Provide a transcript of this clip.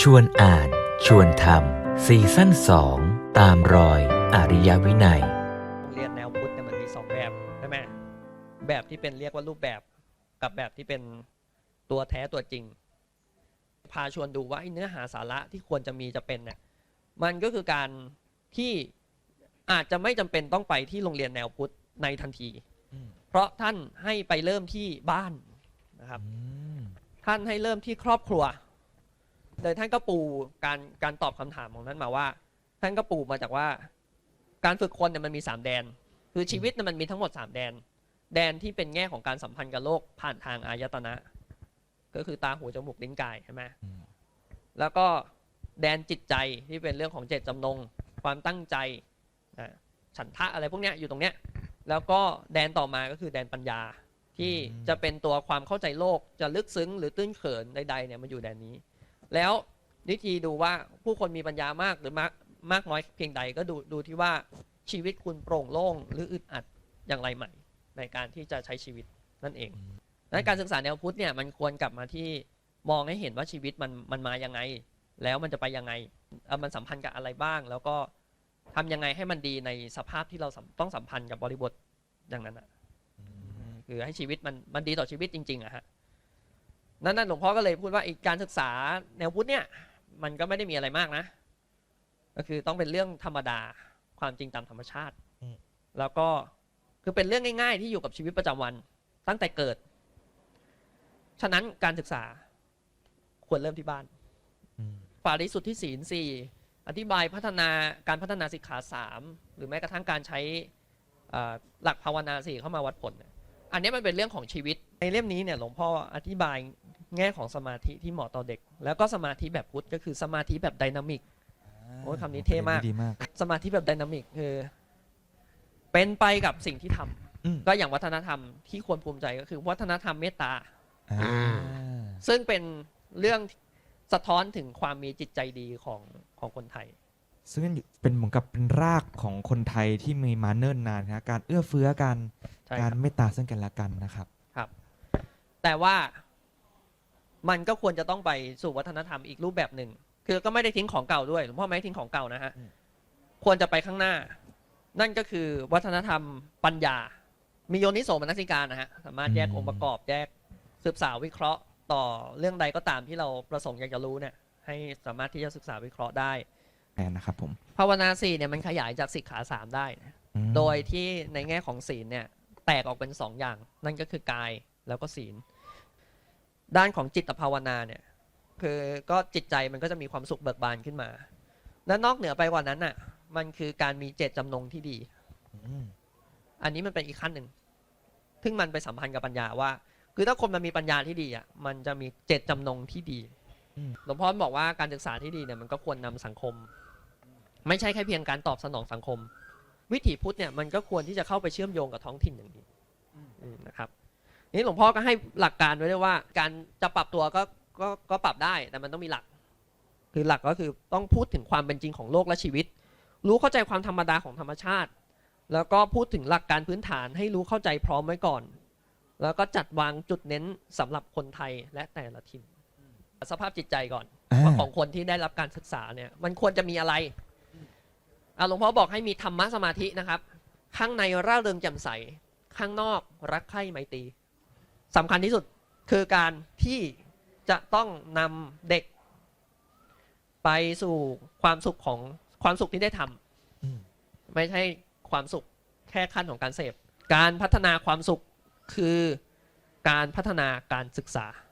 ชวนอ่านชวนทำซีซั่นสองตามรอยอริยวินัยโรงเรียนแนวพุทธเนี่ยมันมีสองแบบใช่ไหมแบบที่เป็นเรียกว่ารูปแบบกับแบบที่เป็นตัวแท้ตัวจริง พาชวนดูว่าไอ้เนื้อหาสาระที่ควรจะมีจะเป็นเนี่ยมันก็คือการที่อาจจะไม่จำเป็นต้องไปที่โรงเรียนแนวพุทธในทันทีอืมเพราะท่านให้ไปเริ่มที่บ้านนะครับ ท่านให้เริ่มที่ครอบครัว โดยท่านก็ปูการการตอบคำถามของท่านมาว่า ท่านก็ปูมาจากว่า การฝึกคนเนี่ยมันมีสามแดน คือชีวิตเนี่ยมันมีทั้งหมดสามแดน แดนที่เป็นแง่ของการสัมพันธ์กับโลกผ่านทางอายตนะ ก็คือตาหูจมูกลิ้นกายใช่ไหมอืมแล้วก็แดนจิตใจที่เป็นเรื่องของเจตจำนง ความตั้งใจนะฉันทะอะไรพวกเนี้ยอยู่ตรงเนี้ยแล้วก็แดนต่อมาก็คือแดนปัญญาที่จะเป็นตัวความเข้าใจโลกจะลึกซึ้งหรือตื้นเขินใดๆเนี่ยมันอยู่แดนนี้ แล้ววิธีดูว่าผู้คนมีปัญญามากหรือมากมากน้อยเพียงใดก็ดูดูที่ว่าชีวิตคุณโปร่งโล่งหรืออึดอัดอย่างไรใหม่ ในการที่จะใช้ชีวิตนั่นเองดังนั้นการศึกษาแนวพุทธเนี่ยมันควรกลับมาที่มองให้เห็นว่าชีวิตมันมันมายังไง แล้วมันจะไปยังไงเอ่อมันสัมพันธ์กับอะไรบ้าง แล้วก็ทำยังไงให้มันดีในสภาพที่เราสัมต้องสัมพันธ์กับบริบทอย่างนั้นอะคือให้ชีวิตมันมันดีต่อชีวิตจริงๆอะฮะ นั่นนั่นหลวงพ่อก็เลยพูดว่าไอ้การศึกษาแนวพุทธเนี่ยมันก็ไม่ได้มีอะไรมากนะ ก็คือต้องเป็นเรื่องธรรมดาความจริงตามธรรมชาติอืมแล้วก็คือเป็นเรื่องง่าย ๆ ที่อยู่กับชีวิตประจำวันตั้งแต่เกิด ฉะนั้นการศึกษาควรเริ่มที่บ้านอืมปาริสุทธิศีลสี่อธิบายพัฒนาการพัฒนาสิกขาสามหรือแม้กระทั่งการใช้เอ่อหลักภาวนาสี่เข้ามาวัดผลเนี่ยอันนี้มันเป็นเรื่องของชีวิตในเล่มนี้เนี่ยหลวงพ่ออธิบาย แง่ของสมาธิที่เหมาะต่อเด็ก แล้วก็สมาธิแบบพุทธก็คือสมาธิแบบไดนามิก โอ้ยคำนี้เท่มาก ดีมาก สมาธิแบบไดนามิกคือ เป็นไปกับสิ่งที่ทำอืม ก็อย่างวัฒนธรรมที่ควรภูมิใจก็คือ วัฒนธรรมเมตตา อ่าซึ่งเป็นเรื่องสะท้อนถึงความมีจิตใจดีของของคนไทย ซึ่งเป็นเหมือนกับเป็นรากของคนไทยที่มีมาเนิ่นนานนะการเอื้อเฟื้อกัน ใช่คการรับเมตตาซึ่งกันและกันนะครับ แต่ว่า มันก็ควรจะต้องไปสู่วัฒนธรรมอีกรูปแบบหนึ่ง คือก็ไม่ได้ทิ้งของเก่าด้วยหลวงพ่อไม่ได้ทิ้งของเก่านะฮะอืมควรจะไปข้างหน้า นั่นก็คือวัฒนธรรมปัญญา มีโยนิโสมนสิการนะฮะ สามารถแยกองค์ประกอบแยกศึกษาวิเคราะห์ ต่อเรื่องใดก็ตามที่เราประสงค์อยากจะรู้เนี่ย ให้สามารถที่จะศึกษาวิเคราะห์ได้แอนนะครับผม ภาวนาสี่เนี่ยมันขยายจากสิกขาสามได้นะอืมโดยที่ในแง่ของศีลเนี่ยแตกออกเป็นสองอย่าง นั่นก็คือกายแล้วก็ศีล ด้านของจิตภาวนาเนี่ยคือก็จิตใจมันก็จะมีความสุขเบิกบานขึ้นมา และนอกเหนือไปกว่านั้นน่ะ มันคือการมีเจตจำนงที่ดีอืมอันนี้มันเป็นอีกขั้นหนึ่ง ซึ่งมันไปสัมพันธ์กับปัญญาว่า คือถ้าคนมันมีปัญญาที่ดีอะ มันจะมีเจตจำนงที่ดี หลวงพ่อบอกว่าการศึกษาที่ดีเนี่ยมันก็ควรนำสังคม ไม่ใช่แค่เพียงการตอบสนองสังคม วิถีพุทธเนี่ยมันก็ควรที่จะเข้าไปเชื่อมโยงกับท้องถิ่นอย่างนี้อืมนะครับ นี่หลวงพ่อก็ให้หลักการไว้ด้วยว่า การจะปรับตัวก็ก็ก็ปรับได้แต่มันต้องมีหลัก คือหลักก็คือต้องพูดถึงความเป็นจริงของโลกและชีวิต รู้เข้าใจความธรรมดาของธรรมชาติ แล้วก็พูดถึงหลักการพื้นฐานให้รู้เข้าใจพร้อมไว้ก่อน แล้วก็จัดวางจุดเน้นสำหรับคนไทยและแต่ละถิ่นสภาพจิตใจก่อนอ่าว่าของคนที่ได้รับการศึกษาเนี่ยมันควรจะมีอะไรอะหลวงพ่อบอกให้มีธรรมะสมาธินะครับ ข้างในร่าเริงแจ่มใส ข้างนอกรักใคร่ไมตรี สำคัญที่สุดคือการที่จะต้องนำเด็ก ไปสู่ความสุขของความสุขที่ได้ทำอืมไม่ใช่ความสุขแค่ขั้นของการเสพ การพัฒนาความสุขคือการพัฒนาการศึกษาอ